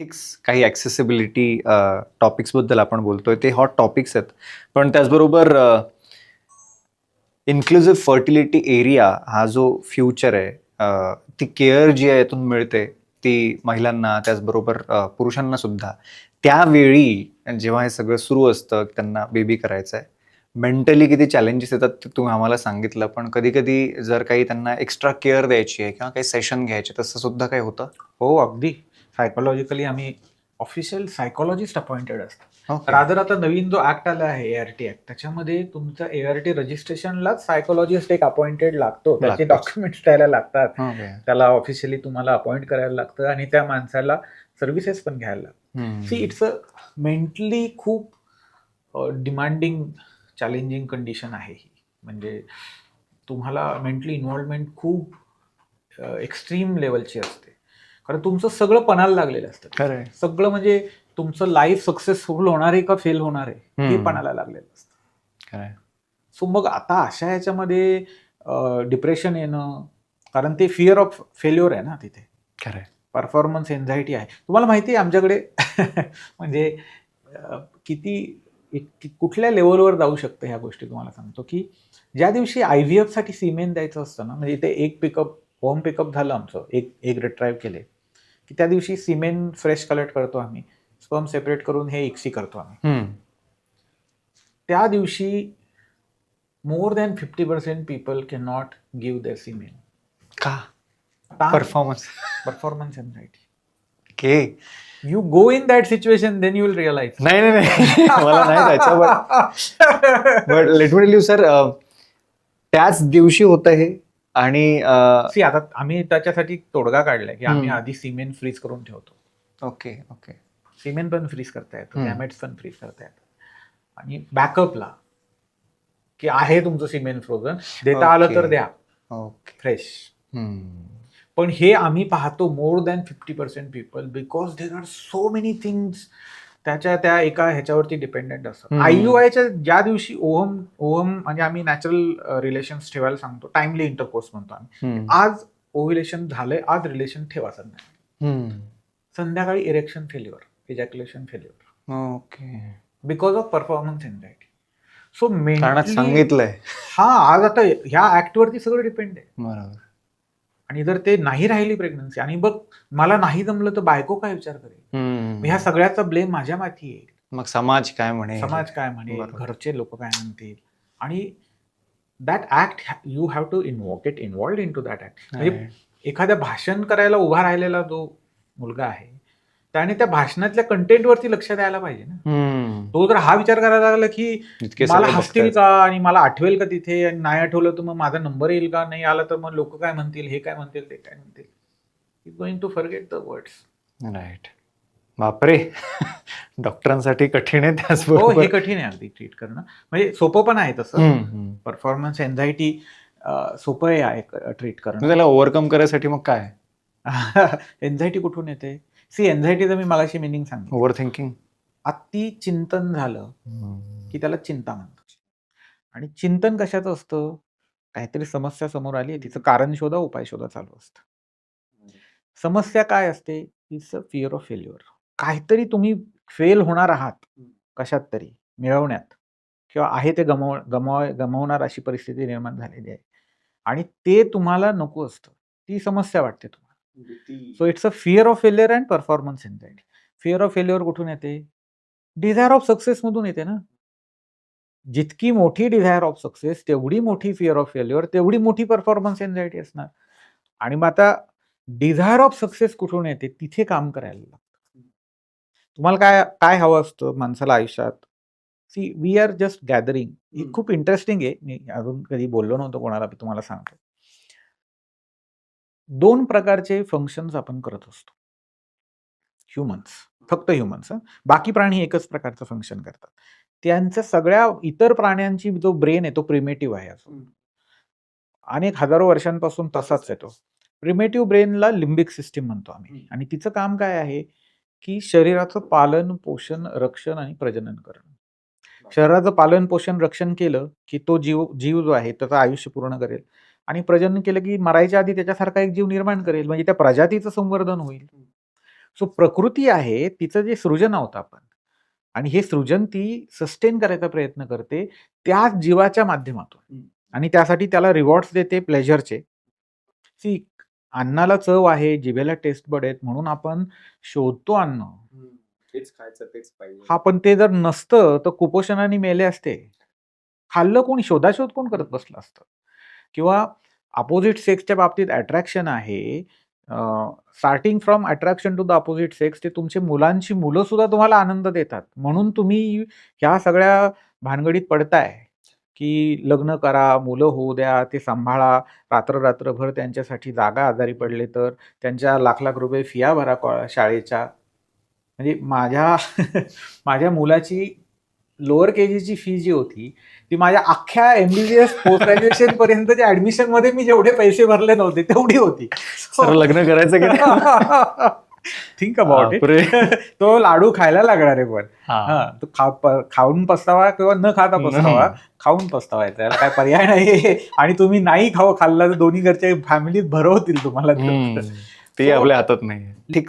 Topics काही accessibility टॉपिक्सबद्दल आपण बोलतोय ते हॉट टॉपिक्स आहेत. पण त्याचबरोबर इन्क्लुझिव्ह फर्टिलिटी एरिया हा जो फ्युचर आहे ती केअर जी आहे यातून मिळते ती महिलांना त्याचबरोबर पुरुषांना सुद्धा. त्यावेळी जेव्हा हे सगळं सुरू असतं त्यांना बेबी करायचं आहे मेंटली किती चॅलेंजेस येतात ते तुम्ही आम्हाला सांगितलं पण कधी कधी जर काही त्यांना एक्स्ट्रा केअर द्यायची आहे किंवा काही सेशन घ्यायचे तसं सुद्धा काही होतं? हो अगदी. सायकोलॉजिकली आम्ही ऑफिशियल सायकोलॉजिस्ट अपॉइंटेड असतात Okay. रादर आता नवीन जो ऍक्ट आला आहे एआरटी ऍक्ट त्याच्यामध्ये तुमच्या एआरटी रजिस्ट्रेशनलाच सायकोलॉजिस्ट एक अपॉइंटेड लागतो त्याचे. डॉक्युमेंट्स द्यायला लागतात. त्याला ऑफिशियली तुम्हाला अपॉइंट करायला लागतं आणि त्या माणसाला सर्व्हिसेस पण घ्यायला लागतात. सी इट्स अ मेंटली खूप डिमांडिंग चॅलेंजिंग कंडिशन आहे ही म्हणजे तुम्हाला मेंटली इन्व्हॉल्वमेंट खूप एक्स्ट्रीम लेवलची असते कारण तुमचं सगळं पणाला लागलेलं असतं खरं. सगळं म्हणजे तुमचं लाईफ सक्सेसफुल होणार आहे का फेल होणार आहे हे. पणाला लागलेलं असतं खरं. सो मग आता अशा ह्याच्यामध्ये डिप्रेशन येणं कारण ते फिअर ऑफ फेल्युअर आहे ना तिथे खरं. परफॉर्मन्स एन्झायटी आहे तुम्हाला माहिती आहे आमच्याकडे म्हणजे किती कुठल्या लेवलवर जाऊ शकतं ह्या गोष्टी तुम्हाला सांगतो की ज्या दिवशी आय व्ही एफसाठी सिमेंट द्यायचं असतं ना म्हणजे इथे एक पिकअप होम पिकअप झालं आमचं एक एक रिट्राईव्ह केले की त्या दिवशी सिमेंट फ्रेश कलेक्ट करतो आम्ही. स्पर्म सेपरेट करून हे एक्सी करतो आम्ही. त्या दिवशी more than fifty percent people can not give their semen. का? Performance performance anxiety K you go in that situation then you will realise नाही नाही नाही. मला नाही जायचं but let me you sir त्याच दिवशी होतं हे. आणि सी आता आम्ही त्याच्यासाठी तोडगा काढलाय की आम्ही. आधी सिमेंट फ्रीज करून ठेवतो. Okay okay. सिमेंट पण फ्रीज करता येतं. गॅमेट्स पण फ्रीज करता येतं. आणि बॅकअपला की आहे तुमचं सिमेंट फ्रोझन देता आलं तर. द्या. ओके. फ्रेश. पण हे आम्ही पाहतो more than fifty percent people because there are so many things त्याच्या त्या एका ह्याच्यावरती डिपेंडेंट असतात. हम्म. आय यू आयच्या ज्या दिवशी ओहम ओहम म्हणजे आम्ही नॅचरल रिलेशन्स ठेवायला सांगतो टाइमली इंटरकोर्स म्हणतो आम्ही. आज ओव्हिलेशन झालंय आज रिलेशन ठेवा संध्याकाळी संध्याकाळी erection failure ejaculation failure okay. Because of performance anxiety so कारण सांगितलंय. हा आज आता ह्या ऍक्ट वरती सगळं डिपेंड आहे. बरोबर. आणि जर ते नाही राहिली प्रेग्नन्सी आणि बघ मला नाही जमलं तर बायको काय विचार करेल? ह्या सगळ्याचा ब्लेम माझ्या माथी येईल. मग समाज काय म्हणे समाज काय बरोबर. घरचे लोक काय म्हणतील? आणि that act you have to invoke it involved into that act म्हणजे एखाद्या भाषण करायला उभा राहिलेला जो मुलगा आहे त्याने त्या भाषणातल्या कंटेंट वरती लक्ष द्यायला पाहिजे ना. हम्म. तो जर हा विचार करायला लागला की इतके मला सगळे हसतील बघतायत. का आणि मला आठवेल का तिथे आणि नाही आठवलं तर मग माझा नंबर येईल का? नाही आला तर मग लोक काय म्हणतील? हे काय म्हणतील? ते काय म्हणतील? Is going to forget the words right बापरे. डॉक्टरांसाठी कठीण आहे हो त्याचबरोबर. हे कठीण आहे अगदी ट्रीट करणं. म्हणजे सोपं पण आहे तसं. परफॉर्मन्स एन्झायटी सोपं आहे ट्रीट करणं. त्याला ओव्हरकम करायसाठी मग काय? एन्झायटी कुठून येते? सी एन्झायटीचं मी मगाशी मिनिंग सांगितलं. ओव्हर थिंकिंग अति चिंतन झालं की त्याला चिंता म्हणतो आणि चिंतन कशाचं असतं? काहीतरी समस्या समोर आली तिचं कारण शोधा उपाय शोधा चालू असतं. समस्या काय असते? It's a fear of failure काहीतरी तुम्ही फेल होणार आहात कशात तरी मिळवण्यात. किंवा आहे ते गमव गमाव गमावणार अशी परिस्थिती निर्माण झालेली आहे. आणि ते तुम्हाला नको असतं. ती समस्या वाटते तुम्हाला. So it's a fear of failure and performance anxiety fear of failure कुठून येते? डिझायर ऑफ सक्सेस मधून येते ना. जितकी मोठी डिझायर ऑफ सक्सेस तेवढी मोठी फिअर ऑफ फेल्युअर तेवढी मोठी परफॉर्मन्स एन्झायटी असणार. आणि मग आता डिझायर ऑफ सक्सेस कुठून येते? तिथे काम करायला लागतं. तुम्हाला काय काय हवं असतं माणसाला आयुष्यात? See we are just gathering ही. खूप इंटरेस्टिंग आहे. मी अजून कधी बोललो नव्हतो कोणाला मी तुम्हाला सांगतो. दोन प्रकारचे फंक्शन्स आपण करत असतो. ह्युमन्स फक्त ह्युमन्स बाकी प्राणी एकच प्रकारचं फंक्शन करतात. त्यांच्या सगळ्या इतर प्राण्यांची जो ब्रेन आहे तो प्रिमेटिव्ह आहे अजून. अनेक हजारो वर्षांपासून तसाच आहे तो. प्रिमेटिव्ह ब्रेनला लिंबिक सिस्टीम म्हणतो आम्ही. आणि तिचं काम काय आहे? की शरीराचं पालन पोषण रक्षण आणि प्रजनन करणं. शरीराचं पालन पोषण रक्षण केलं की तो जीव जीव जो आहे त्याचं आयुष्य पूर्ण करेल आणि प्रजनन केलं की मरायच्या आधी त्याच्यासारखा एक जीव निर्माण करेल म्हणजे त्या प्रजातीचं संवर्धन होईल. सो प्रकृती आहे तिचं जे सृजन आहोत आपण आणि हे सृजन ती सस्टेन करायचा प्रयत्न करते त्याच जीवाच्या माध्यमातून. आणि त्यासाठी त्याला रिवॉर्ड्स देते प्लेजरचे सी अन्नाला चव आहे जिभेला टेस्ट बड आहेत म्हणून आपण शोधतो अन्न. तेच खायचं तेच पाहिजे. हा पण ते जर नसतं तर कुपोषणाने मेले असते. खाल्लं कोण? शोधाशोध कोण करत बसलं असतं? किंवा अपोजिट सेक्सच्या बाबतीत अट्रॅक्शन आहे starting from attraction to the opposite sex ते तुमचे मुलांची मुलं सुद्धा तुम्हाला आनंद देतात. म्हणून तुम्ही ह्या सगळ्या भानगडीत पडताय. की लग्न करा मुलं होऊ द्या ते सांभाळा. रात्र रात्रभर त्यांच्यासाठी जागा आजारी पडले तर त्यांच्या लाख लाख रुपये फिया भरा कॉ- शाळेच्या. म्हणजे माझ्या माझ्या मुलाची लोअर के जीची फी जी होती ती माझ्या अख्ख्या एमबीबीएस पोस्ट ग्रॅज्युएशन पर्यंतच्या ऍडमिशनमध्ये मी जेवढे पैसे भरले नव्हते तेवढी होती. लग्न करायचं? Think about it. तो लाडू खायला लागणार आहे पण. तो खा खाऊन पस्तावा किंवा न खाता पस्तावा खाऊन पस्तावायचा याला काय पर्याय नाही. आणि तुम्ही नाही खाऊ खाल्ला तर दोन्ही घरच्या फॅमिलीत भरवतील तुम्हाला. ते आपल्या हातात नाही ठीक